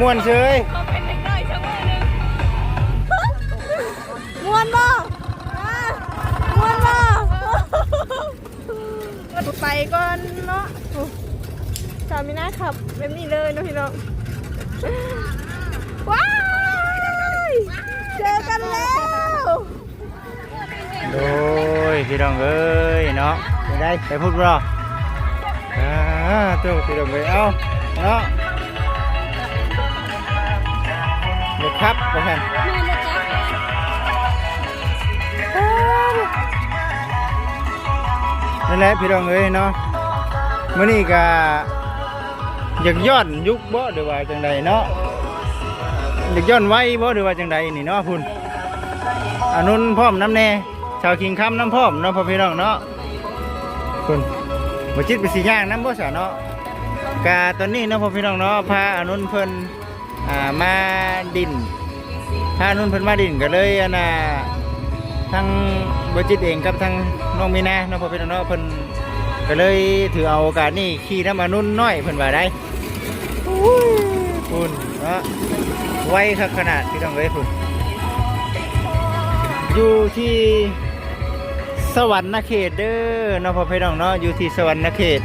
ม่วนเฉยเขาเป็นเด็กน้อยชั่วโมงหนึงม่วนบ่อะม่วนบ่ไปก่อนเนาะสามีนาขับแบบนี้เลยเนาะพี่น้อง ว้ายเจอกันแล้ว โดยพี่น้องเอ้ยเนาะไปได้ไปพูดรออ่าตู้พี่น้องเอ้ยเอาเนาะ เด็กครับไปกันนั่นแหละพี่น้องเอ้ยเนาะมื้อนี้ก็อยากย้อนยุคบ่หรือว่าจังใดเนาะอยากย้อนไว้บ่หรือว่าจังใดนี่เนาะพุ่นอานุนพร้อมน้ำแน่ชาวคิงคำน้ำพร้อมเนาะพ่อพี่น้องเนาะคุณมาจิตไปสีย่างน้ำบ่สาเนาะกาตอนนี้เนาะพ่อพี่น้องเนาะพาอานุนเพิ่น อ่ามาดินพาอานุนเพิ่นมาดินก็เลยอันน่ะทั้งบจิตเองกับทั้งน้องมีนาเนาะพ่อพี่น้องเพิ่นก็เลยถือเอาโอกาสนี้ขี่น้ำอานุ่นน้อยเพิ่นว่าได้คุณเนาะไวคักขนาดพี่น้องเอ้ยคุณอยู่ที่สวรรค์นเขตเด้อเนาะพ่อพี่น้องเนาะอยู่ที่สวรรค์นเขต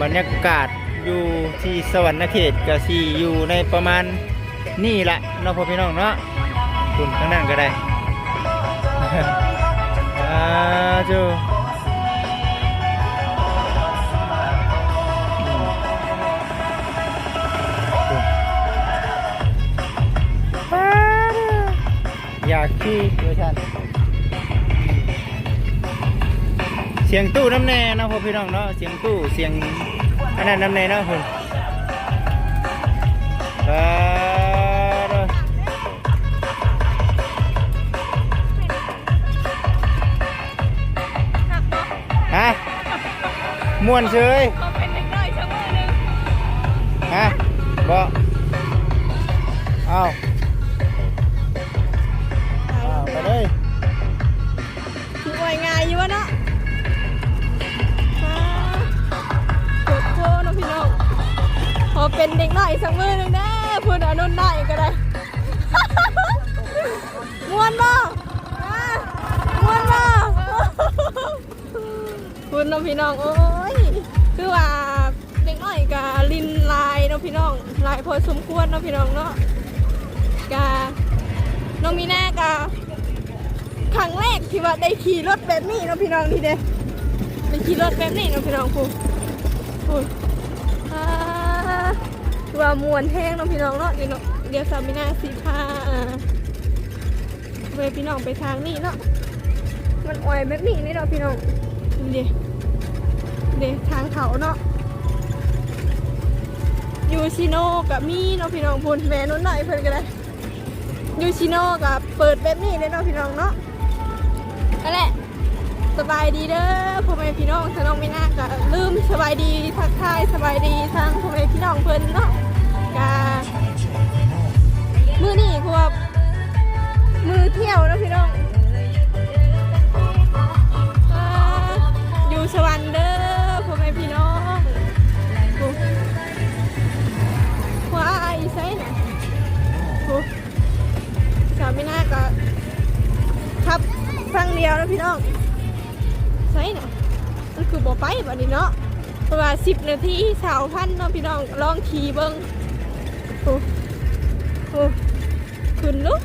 บรรยากาศ อยู่ที่สวรรค์เขตก็สีอยู่ในประมาณนี่แหละเนาะพ่อพี่น้องเนาะคุณทั้งนั้นก็ได้อาจูอยากขี่เวอร์ชันเสียงตู้น้ำแน่นะพ่อพี่น้องเนาะเสียงตู้เสียง อันนั้นน้ำแน่เนาะคุณ เป็นเด็กน้อยสักมือหนึงนะพูดอนุนได้ก็ได้ มวนบ่มวนบ่พูดเนาะพี่น้องโอ้ย คือว่าเด็กน้อยกาลินลายเนาะพี่น้องลายพอสมควรเนาะพี่น้องเนาะกาน้องมีแน่กาครั้งแรกที่ว่าได้ขี่รถแบบนี้เนาะพี่น้องนี่เด้ได้ขี่รถแบบนี้เนาะพี่น้องครูครูอ่า คือว่ามวนแห้งเนาะพี่น้องเนาะเดี๋ยวเดี๋ยวสามินาสีพาอ่าเวพี่น้องไปทางนี้เนาะมันอ่อยแบบนี้นี่เนาะพี่น้องนี่เด้เด้ทางเขาเนาะยูชิโน่กับมีเนาะพี่น้องพูนแม่นุ่นหน่อยเพิ่อนก็ได้ยูชิโน่กับเปิดแบบนี้เลยเนาะพี่น้องเนาะนั่นแหละ สบายดีเด้อพ่อแม่พี่น้องถ้าน้องไม่น่าก็ลืมสบายดีทักทายสบายดีทางพ่อแม่พี่น้องเพิ่นเนาะกามือนี่คือว่ามือเที่ยวเนาะพี่น้องอยู่สวรรค์เด้อพ่อแม่พี่น้องว้ายใส่นะสาวไม่น่าก็ครับฟังเดียวนะพี่น้อง ใช่นะมันคือบ่ไปบัดนี้เนาะประมาณสิบนาทีสาวพันเนาะพี่น้องลองขี่เบิ้งโอ้โอ้ขึ้นลุก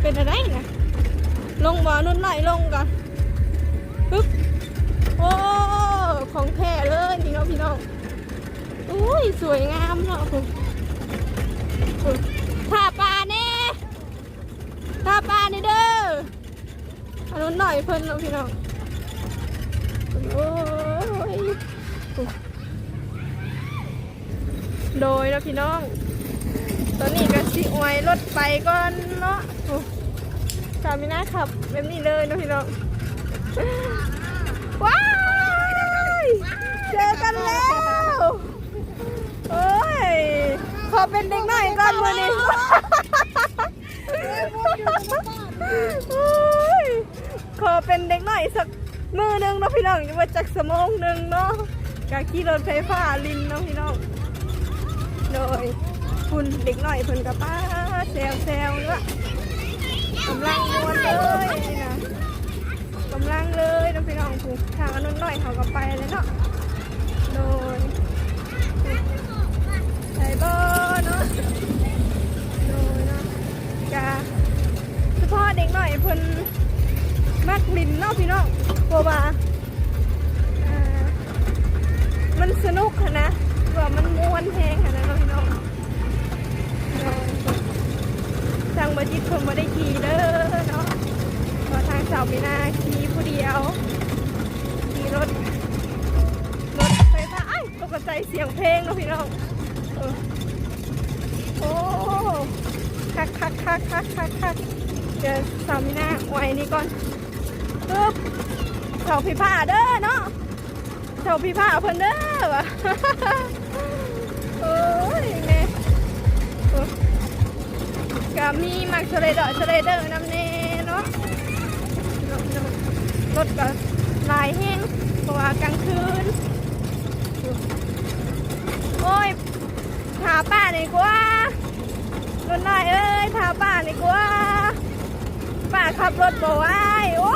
เป็นอะไรนะลงบ่อนุ่นไหลลงก่อนปึ๊บโอ้ของแท้เลยนี่เนาะพี่น้องอุ้ยสวยงามเนาะโอ้โอ้ท่าปลาแน่ตาปลานี่เด้ออนนู้นหน่อยเพิ่นเนาะพี่น้อง โอ้ยโดยแล้วพี่น้อง ตอนนี้ก็สิอวยรถไปก่อนเนาะสามินาขับแบบนี้เลยเนาะพี่น้อง ว้ายเจอกันแล้วโอ้ยขอเป็นเด็กหน่อยก่อนมือนี้โอ้ยขอเป็นเด็กหน่อยสัก มือหนึ่งเนาะพี่น้องจะมาจากสมองหนึ่งเนาะกาขี่รถไฟฟ้าลินเนาะพี่น้องโดยคุณเด็กหน่อยเพิ่นกับป้าแซวแซวเนาะกำลังมวนเลยนะกำลังเลยน้องพี่น้องผู้ทางนนุนหน่อยเขาก็ไปเลยเนาะโดยใส่เบอร์เนาะโดยเนาะกาเฉพาะเด็กหน่อยเพิ่นมักลินเนาะพี่น้อง พราะว่ามันสนุกอะนะว่ามันม่วนแฮงอะนะเนาะพี่น้องทางบัจิตคนมาได้ขี่เด้อเนาะเพราะทางสาวมีนาขี่ผู้เดียวขี่รถรถไฟฟ้าไอ้ตกใจเสียงเพลงเนาะพี่น้องเออโอ้คักคักคักคักคักคักเดี๋ยวสาวมีนาไว้นี่ก่อนปึ๊บ เสาพิพาเด้อเนาะเสาพิพาเพิ่นเด้อวะโอ้ยแม่ก็มีมักสไลเดอร์สไลเดอร์นำเน่เนาะรถก็หลายแห้งเพราะว่ากลางคืน โอ้ยถาป้าดีกว่ารถน้อยเอ้ยถาป้าดีกว่าป้าขับรถบ่ไหวโอ้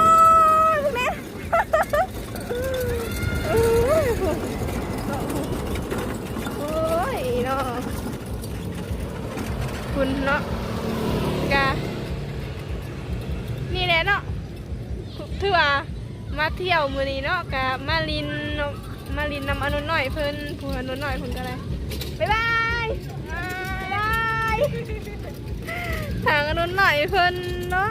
โอ้ยเนาะคุณเนาะกะนี่แหละเนาะถือว่ามาเที่ยวมือนี้เนาะกะมาลินมาลินนำอนุหน่อยเพิ่นผู้อนุหน่อยเพิ่นก็เลยบ๊ายบายบ๊ายบายทางอนุหน่อยเพิ่นเนาะ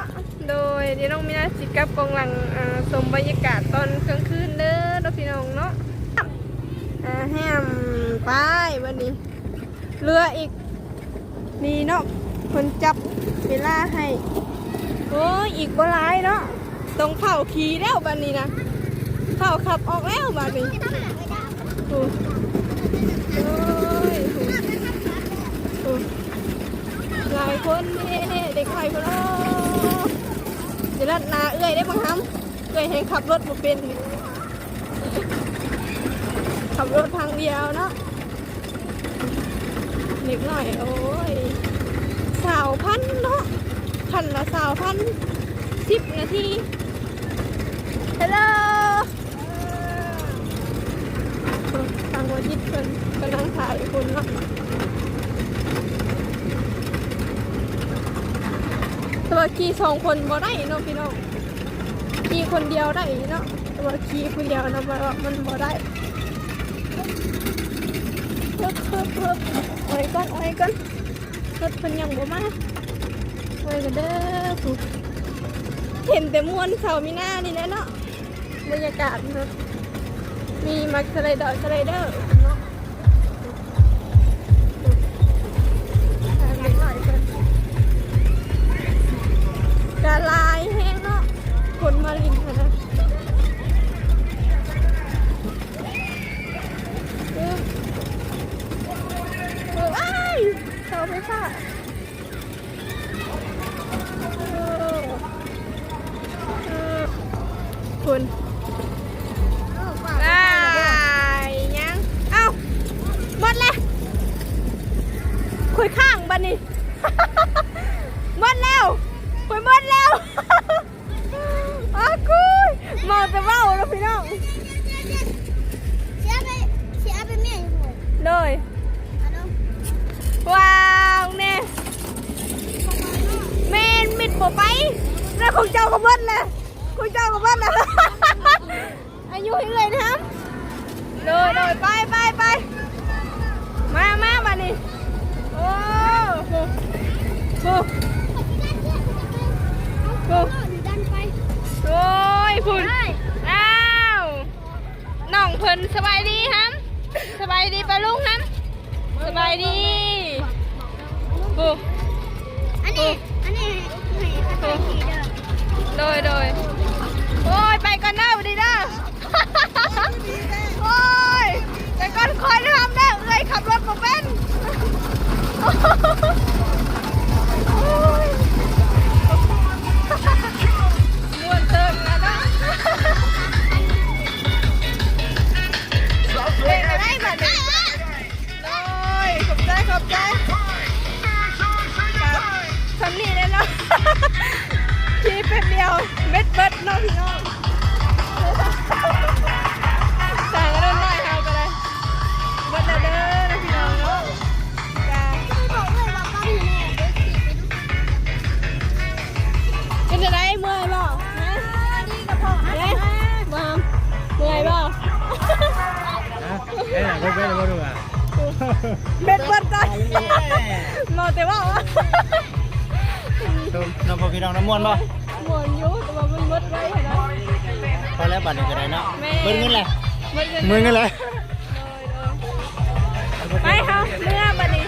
โดยเดี๋ยวน้องมีนาสิกับกองหลังอ่าชมบรรยากาศตอนกลางคืนเด้อเนาะพี่น้องเนาะแฮมไปวันนี้เรืออีกนี่เนาะคนจับเวลาให้โอ้ยอีกบ่หลายเนาะต้องเผาขี่แล้วบัดนี้นะเผาขับออกแล้วบัดนี้โอ้ยหลายคนนี่เด็กหลายคนโอ้ เดี๋ยวนาเอื้อยได้บ้างครับเอื้อยให้ขับรถมาเป็นขับรถทางเดียวเนาะเล็กหน่อย โอ้ยสาวพันเนาะพันละสาวพันสิบนาทีฮัลโหลทางวัจิตเพิ่นกำลังถ่ายคนเนาะ ตัวขี่สองคนบ่ได้เนาะพี่น้องขี่คนเดียวได้เนาะตัวขี่คนเดียวเนาะมันบ่ได้เพิ่มเพิ่มเพิ่มโอ้ยก่อนโอ้ยก่อนรถเพิ่นยังบ่มาโอ้ยกันเด้อผู้เห็นแต่มวนเสามีหน้านี่แหละเนาะบรรยากาศเนมีมักสไลเดอร์สไลเดอร์ คุณได้ยังเอ้าหมดแล้วคุยข้างบันนี้หมดแล้วคุยหมดแล้วอาคุยมองแต่ว้าแล้วพี่น้อง Siapa siapa main semua? เลยว้าวเน่เมนมิดบ่ไปแล้วของเจ้าก็เบิ้ลเลยของเจ้าก็เบิ้ลเลย อยู่ให้เลยนะครับเลยเลยไปไปไปมามามานี่โอ้โห เอ้ยเพิ่นเป็นบ่ดูอะเบ็ดเบิดก่อนนอนแต่ว่าน้องพ่อพี่น้องน้ำมวนบ่หมวนอยู่แต่ว่ามันเบิดไว้เห็นไหมพอแล้วบัตรนี่ก็ได้เนาะเบิ่งเงินแหละเบิดเงินมือเงินเลยไปเฮาเมื่อบัดนี้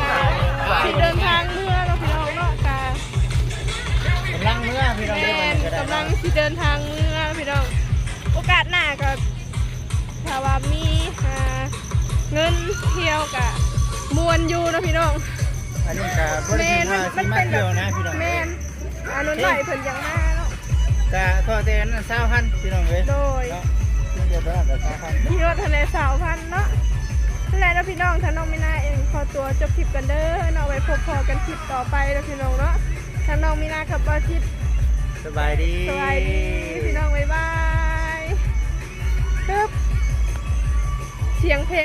กาสิเดินทางเมื่อเราพี่น้องเนาะกากำลังเมื่อพี่น้องเด้นก็ได้กำลังสิเดินทางเมื่อพี่น้องโอกาสหน้าก็าว่ามีอ่าเงินเที่ยวกะมวนอยู่เนาะพี่น้องอันนี้ก็บ่แมได้นถึมันงว่ามันสิเป็มานแบเที่ยวบนะพี่น้องแมนอันนั้นไหวเพิ่นยังมาเนาะก็ทอดแต่นั้น20,000พี่น้องเอ้ยโดยเนาะเดี๋ยวเท่านั้นก็20,000พี่รถทะเลสาวพันเนาะนั่นแหละเนาะพี่น้องถ้าน้องไม่น่าเองขอตัวจบคลิปกันเด้อเนาะไว้พบพอกันคลิปต่อไปแล้วพี่น้องเนาะถ้าน้องมีนากับบาชิตสบายดีสวัสดีพี่น้องบ๊ายบายปึ๊บ เสียงเพลง